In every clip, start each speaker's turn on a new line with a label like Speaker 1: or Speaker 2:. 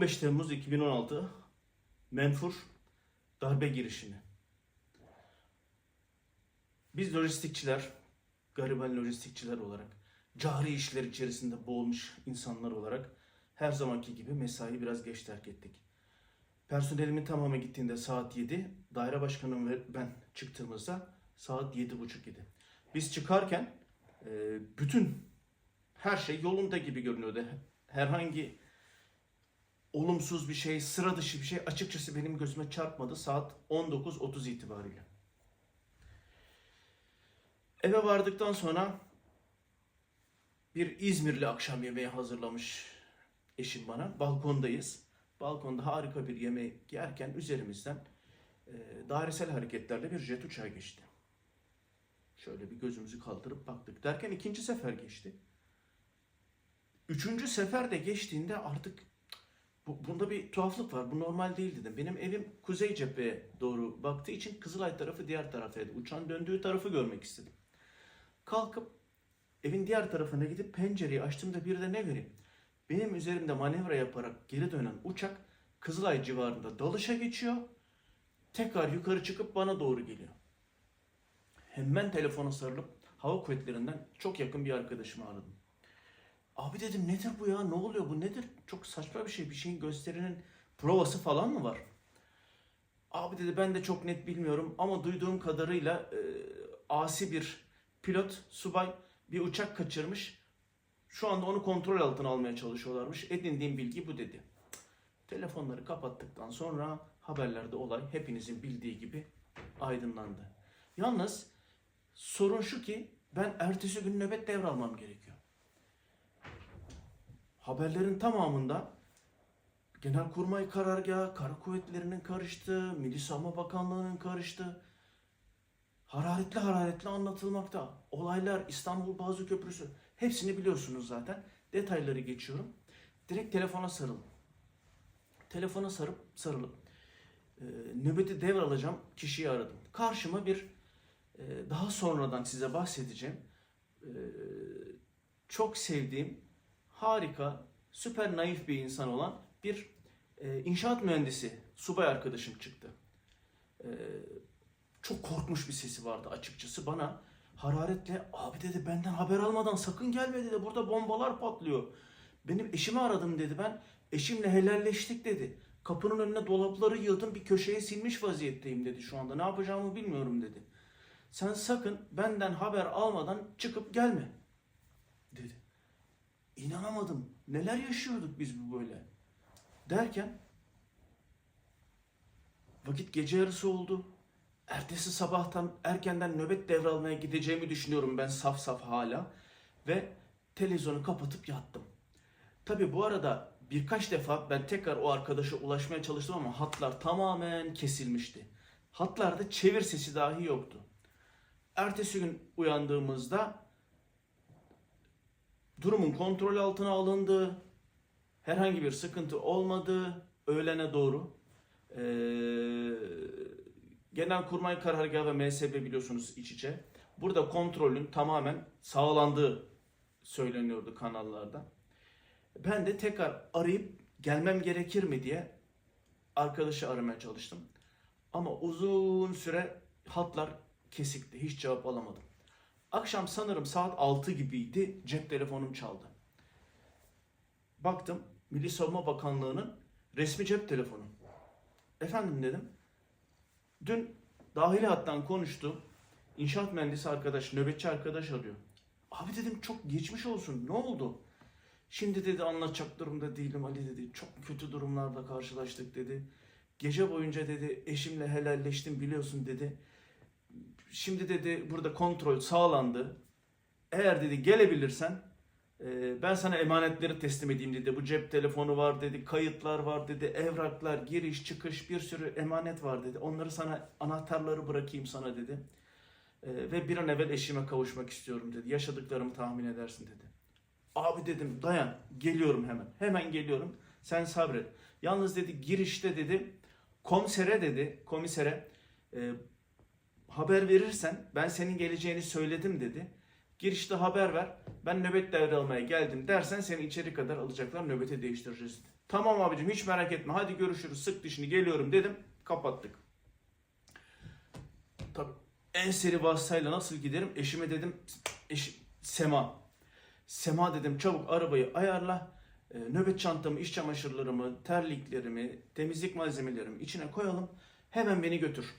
Speaker 1: 15 Temmuz 2016 Menfur darbe girişimi. Biz lojistikçiler, gariban lojistikçiler olarak, cari işler içerisinde boğulmuş insanlar olarak her zamanki gibi mesai biraz geç terk ettik. Personelimin tamamı gittiğinde saat 7, daire başkanım ve ben çıktığımızda saat 7.30 idi. Biz çıkarken bütün her şey yolunda gibi görünüyordu. Herhangi olumsuz bir şey, sıra dışı bir şey açıkçası benim gözüme çarpmadı saat 19.30 itibariyle. Eve vardıktan sonra bir İzmirli akşam yemeği hazırlamış eşim bana. Balkondayız. Balkonda harika bir yemek yerken üzerimizden e, dairesel hareketlerle bir jet uçağı geçti. Şöyle bir gözümüzü kaldırıp baktık. Derken ikinci sefer geçti. Üçüncü sefer de geçtiğinde artık bu, bunda bir tuhaflık var. Bu normal değil dedim. Benim evim kuzey cepheye doğru baktığı için Kızılay tarafı diğer taraftaydı. Uçağın döndüğü tarafı görmek istedim. Kalkıp evin diğer tarafına gidip pencereyi açtığımda bir de ne göreyim? Benim üzerimde manevra yaparak geri dönen uçak Kızılay civarında dalışa geçiyor. Tekrar yukarı çıkıp bana doğru geliyor. Hemen telefona sarılıp hava kuvvetlerinden çok yakın bir arkadaşımı aradım. Abi dedim nedir bu ya? Ne oluyor bu nedir? Çok saçma bir şey. Bir şeyin gösterinin provası falan mı var? Abi dedi ben de çok net bilmiyorum ama duyduğum kadarıyla e, asi bir pilot, subay bir uçak kaçırmış. Şu anda onu kontrol altına almaya çalışıyorlarmış. Edindiğim bilgi bu dedi. Telefonları kapattıktan sonra haberlerde olay hepinizin bildiği gibi aydınlandı. Yalnız sorun şu ki ben ertesi gün nöbet devralmam gerekiyor. Haberlerin tamamında Genelkurmay Karargahı, Kara Kuvvetleri'nin karıştığı, Milli Savunma Bakanlığı'nın karıştığı hararetli hararetli anlatılmakta. Olaylar, İstanbul Boğazı Köprüsü hepsini biliyorsunuz zaten. Detayları geçiyorum. Direkt telefona sarılın. Telefona sarıp sarılıp e, nöbeti devralacağım kişiyi aradım. Karşıma bir e, daha sonradan size bahsedeceğim e, çok sevdiğim harika, süper naif bir insan olan bir e, inşaat mühendisi, subay arkadaşım çıktı. E, çok korkmuş bir sesi vardı açıkçası bana. Hararetle abi dedi benden haber almadan sakın gelme dedi. Burada bombalar patlıyor. Benim eşimi aradım dedi ben. Eşimle helalleştik dedi. Kapının önüne dolapları yığdım bir köşeye silmiş vaziyetteyim dedi şu anda. Ne yapacağımı bilmiyorum dedi. Sen sakın benden haber almadan çıkıp gelme. İnanamadım. Neler yaşıyorduk biz bu böyle. Derken vakit gece yarısı oldu. Ertesi sabahtan erkenden nöbet devralmaya gideceğimi düşünüyorum ben saf saf hala. Ve televizyonu kapatıp yattım. Tabi bu arada birkaç defa ben tekrar o arkadaşa ulaşmaya çalıştım ama hatlar tamamen kesilmişti. Hatlarda çevir sesi dahi yoktu. Ertesi gün uyandığımızda durumun kontrol altına alındığı, herhangi bir sıkıntı olmadığı öğlene doğru ee, Genelkurmay Karargahı ve MSB biliyorsunuz iç içe. Burada kontrolün tamamen sağlandığı söyleniyordu kanallarda. Ben de tekrar arayıp gelmem gerekir mi diye arkadaşı aramaya çalıştım. Ama uzun süre hatlar kesikti. Hiç cevap alamadım. Akşam sanırım saat 6 gibiydi. Cep telefonum çaldı. Baktım Milli Savunma Bakanlığı'nın resmi cep telefonu. Efendim dedim. Dün dahili hattan konuştu. İnşaat mühendisi arkadaş, nöbetçi arkadaş arıyor. Abi dedim çok geçmiş olsun. Ne oldu? Şimdi dedi anlatacak durumda değilim Ali dedi. Çok kötü durumlarla karşılaştık dedi. Gece boyunca dedi eşimle helalleştim biliyorsun dedi. Şimdi dedi burada kontrol sağlandı. Eğer dedi gelebilirsen e, ben sana emanetleri teslim edeyim dedi. Bu cep telefonu var dedi, kayıtlar var dedi, evraklar, giriş çıkış bir sürü emanet var dedi. Onları sana anahtarları bırakayım sana dedi. E, ve bir an evvel eşime kavuşmak istiyorum dedi. Yaşadıklarımı tahmin edersin dedi. Abi dedim dayan geliyorum hemen. Hemen geliyorum. Sen sabret. Yalnız dedi girişte dedi komisere dedi komisere e, haber verirsen ben senin geleceğini söyledim dedi. Girişte haber ver. Ben nöbet devralmaya geldim dersen seni içeri kadar alacaklar nöbete değiştireceğiz. Tamam abicim hiç merak etme hadi görüşürüz sık dişini geliyorum dedim kapattık. Tabii en seri vasıtayla nasıl giderim? Eşime dedim eşim, Sema. Sema dedim çabuk arabayı ayarla. e, nöbet çantamı, iş çamaşırlarımı, terliklerimi, temizlik malzemelerimi içine koyalım. Hemen beni götür.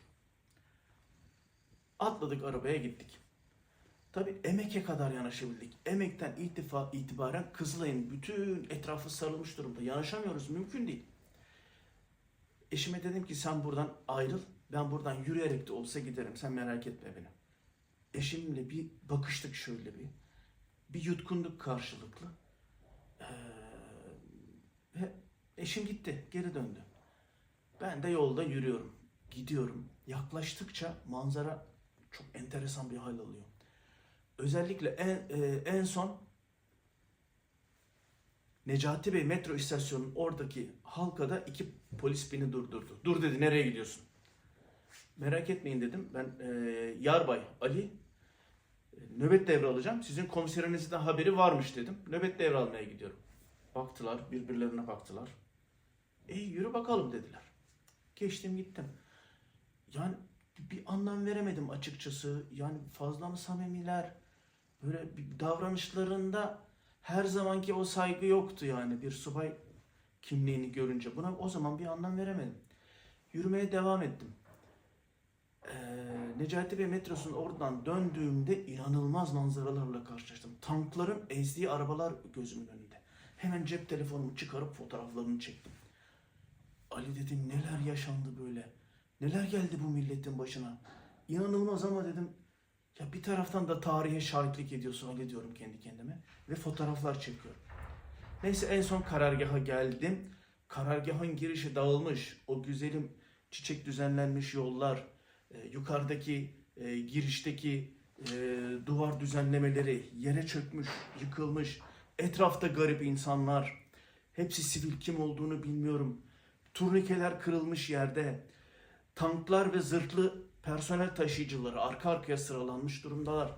Speaker 1: Atladık arabaya gittik. Tabii Emek'e kadar yanaşabildik. Emek'ten itifa, itibaren Kızılay'ın bütün etrafı sarılmış durumda. Yanaşamıyoruz, mümkün değil. Eşime dedim ki sen buradan ayrıl. Ben buradan yürüyerek de olsa giderim. Sen merak etme beni. Eşimle bir bakıştık şöyle bir. Bir yutkunduk karşılıklı. Ee, ve eşim gitti. Geri döndü. Ben de yolda yürüyorum. Gidiyorum. Yaklaştıkça manzara çok enteresan bir hal alıyor. Özellikle en, e, en son Necati Bey metro istasyonunun oradaki halkada iki polis beni durdurdu. Dur dedi nereye gidiyorsun? Merak etmeyin dedim. Ben e, Yarbay Ali e, nöbet devralacağım. Sizin komiserinizden haberi varmış dedim. Nöbet devralmaya gidiyorum. Baktılar birbirlerine baktılar. E yürü bakalım dediler. Geçtim gittim. Yani bir anlam veremedim açıkçası. Yani fazla mı samimiler? Böyle davranışlarında her zamanki o saygı yoktu yani bir subay kimliğini görünce. Buna o zaman bir anlam veremedim. Yürümeye devam ettim. Ee, Necati Bey metrosunun oradan döndüğümde inanılmaz manzaralarla karşılaştım. Tankların ezdiği arabalar gözümün önünde. Hemen cep telefonumu çıkarıp fotoğraflarını çektim. Ali dedim neler yaşandı böyle. Neler geldi bu milletin başına. İnanılmaz ama dedim ya bir taraftan da tarihe şahitlik ediyorsun Ali diyorum kendi kendime. Ve fotoğraflar çekiyorum. Neyse en son karargaha geldim. Karargahın girişi dağılmış. O güzelim çiçek düzenlenmiş yollar, e, yukarıdaki e, girişteki e, duvar düzenlemeleri yere çökmüş, yıkılmış. Etrafta garip insanlar. Hepsi sivil kim olduğunu bilmiyorum. Turnikeler kırılmış yerde. Tanklar ve zırhlı personel taşıyıcıları arka arkaya sıralanmış durumdalar.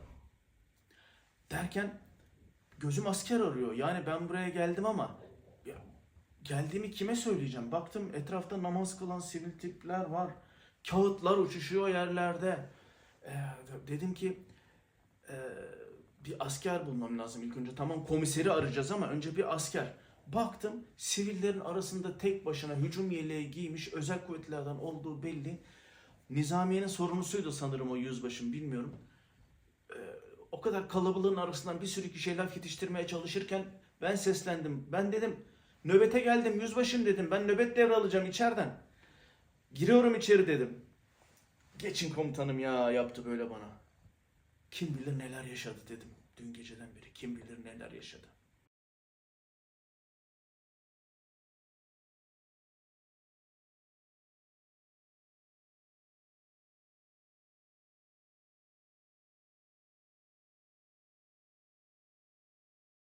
Speaker 1: Derken gözüm asker arıyor. Yani ben buraya geldim ama ya, geldiğimi kime söyleyeceğim? Baktım etrafta namaz kılan sivil tipler var. Kağıtlar uçuşuyor yerlerde. Ee, dedim ki e, bir asker bulmam lazım ilk önce. Tamam komiseri arayacağız ama önce bir asker. Baktım sivillerin arasında tek başına hücum yeleği giymiş özel kuvvetlerden olduğu belli. Nizamiye'nin sorumlusuydu sanırım o yüzbaşım bilmiyorum. Ee, o kadar kalabalığın arasından bir sürü kişiye laf yetiştirmeye çalışırken ben seslendim. Ben dedim nöbete geldim yüzbaşım dedim. Ben nöbet devralacağım içeriden. Giriyorum içeri dedim. Geçin komutanım ya yaptı böyle bana. Kim bilir neler yaşadı dedim. Dün geceden beri kim bilir neler yaşadı.